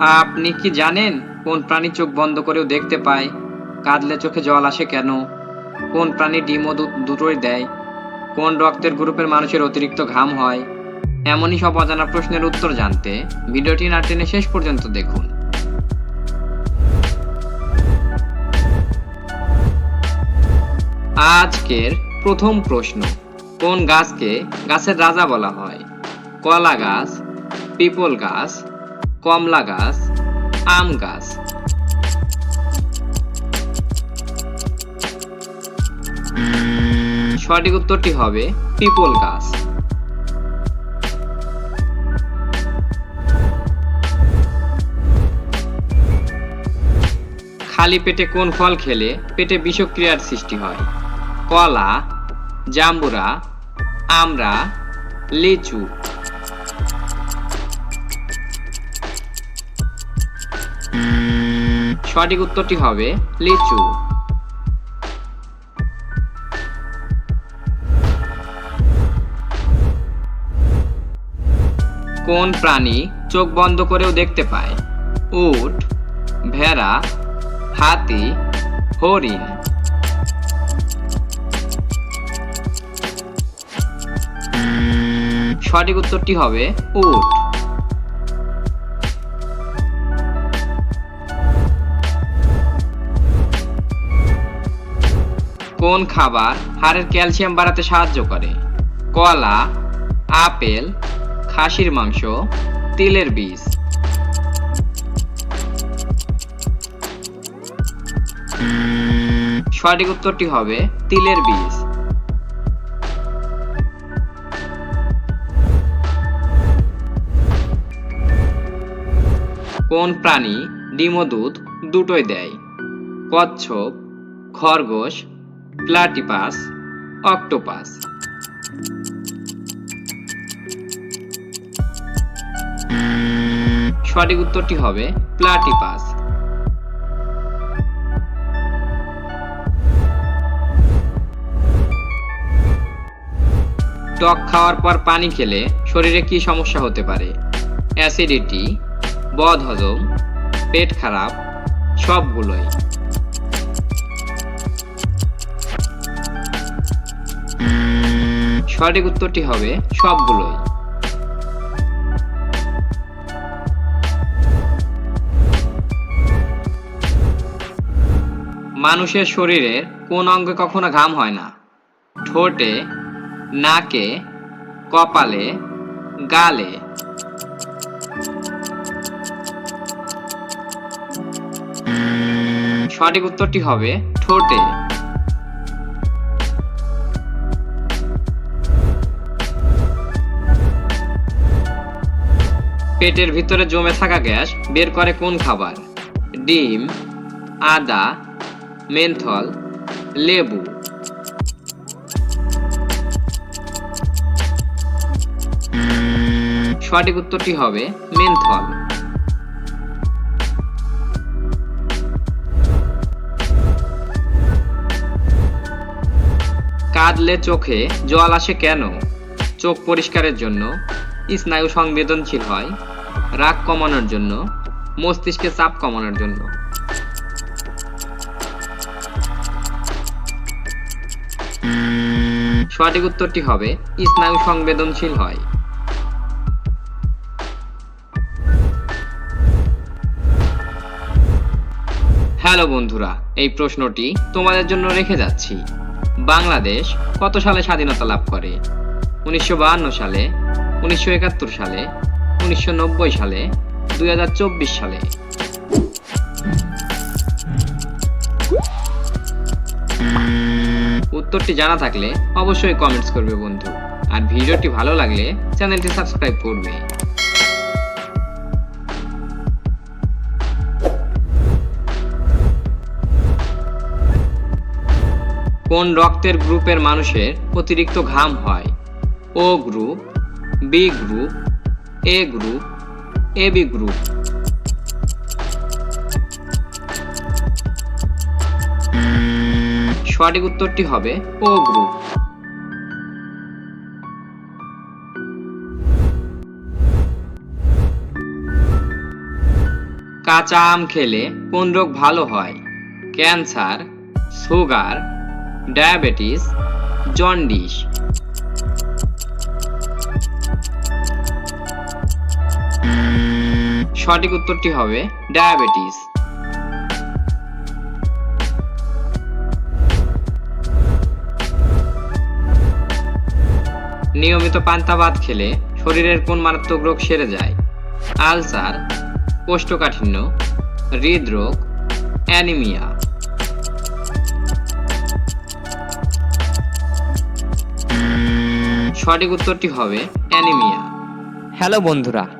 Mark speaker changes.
Speaker 1: আপনি কি জানেন কোন প্রাণী চোখ বন্ধ করেও দেখতে পায়? কাঁদলে চোখে জল আসে কেন? কোন প্রাণী ডিম ও দুটোই দেয়? কোন রক্তের গ্রুপের মানুষের অতিরিক্ত ঘাম হয়? এমনই সব অজানা প্রশ্নের উত্তর জানতে ভিডিওটি না টেনে শেষ পর্যন্ত দেখুন। আজকের প্রথম প্রশ্ন, কোন গাছকে গাছের রাজা বলা হয়? কলা গাছ, পিপল গাছ কমলা গাছ, আম গাছ। সঠিক উত্তরটি হবে পিপল গাছ। খালি পেটে কোন ফল খেলে পেটে বিষক্রিয়ার সৃষ্টি হয়? কলা, জাম্বুরা, আমড়া, লিচু। সঠিক উত্তরটি হবে লিচু। কোন প্রাণী চোখ বন্ধ করেও দেখতে পায়? উট, ভেড়া, হাতি, হরিণ। সঠিক উত্তরটি হবে উট। কোন খাবার হাড়ের ক্যালসিয়াম বাড়াতে সাহায্য করে? কলা, আপেল, খাসির মাংস, তিলের বীজ। সঠিক উত্তরটি হবে তিলের বীজ। কোন প্রাণী ডিম দুধ দুটোই দেয়? কচ্ছপ, খরগোশ প্লাটিপাস অক্টোপাস সঠিক উত্তরটি হবে প্লাটিপাস টক খাওয়ার পর পানি খেলে শরীরে কি সমস্যা হতে পারে? অ্যাসিডিটি বদহজম, পেট খারাপ, সবগুলোই। সঠিক উত্তরটি হবে সবগুলোই। মানুষের শরীরের কোন অঙ্গে কখনো ঘাম হয় না। ঠোঁটে, নাকে, কপালে, গালে। সঠিক উত্তরটি হবে ঠোঁটে। পেটের ভিতরে জমে থাকা গ্যাস বের করে কোন খাবার? ডিম, আদা, মেন্থল, লেবু। সঠিক উত্তরটি হবে মেন্থল। কাঁদলে চোখে জল আসে কেন? চোখ পরিষ্কারের জন্য। স্নায়ু সংবেদনশীল হয়, রাগ কমানোর জন্য, মস্তিষ্কে চাপ কমানোর জন্য। সঠিক উত্তরটি হবে, স্নায়ু সংবেদনশীল হয়। হ্যালো বন্ধুরা, এই প্রশ্নটি তোমাদের জন্য রেখে যাচ্ছি। বাংলাদেশ কত সালে স্বাধীনতা লাভ করে? উনিশশো সালে উনিশশো একাত্তর সালে, উনিশশো নব্বই সালে, দুই হাজার চব্বিশ সালে। উত্তরটি জানা থাকলে অবশ্যই কমেন্টস করবে বন্ধু। আর ভিডিওটি ভালো লাগলে চ্যানেলটি সাবস্ক্রাইব করবে। কোন রক্তের গ্রুপের মানুষের অতিরিক্ত ঘাম হয়? O group B group A group A B group সঠিক উত্তরটি হবে ও গ্রুপ কাঁচা আম খেলে কোন রোগ ভালো হয়? Cancer, sugar, diabetes, jaundice. সঠিক উত্তরটি হবে ডায়াবেটিস। নিয়মিত পান্তা ভাত খেলে শরীরের কোন মারাত্মক রোগ সেরে যায়? আলসার, কোষ্ঠকাঠিন্য, হৃদরোগ, অ্যানিমিয়া। সঠিক উত্তরটি হবে অ্যানিমিয়া।
Speaker 2: হ্যালো বন্ধুরা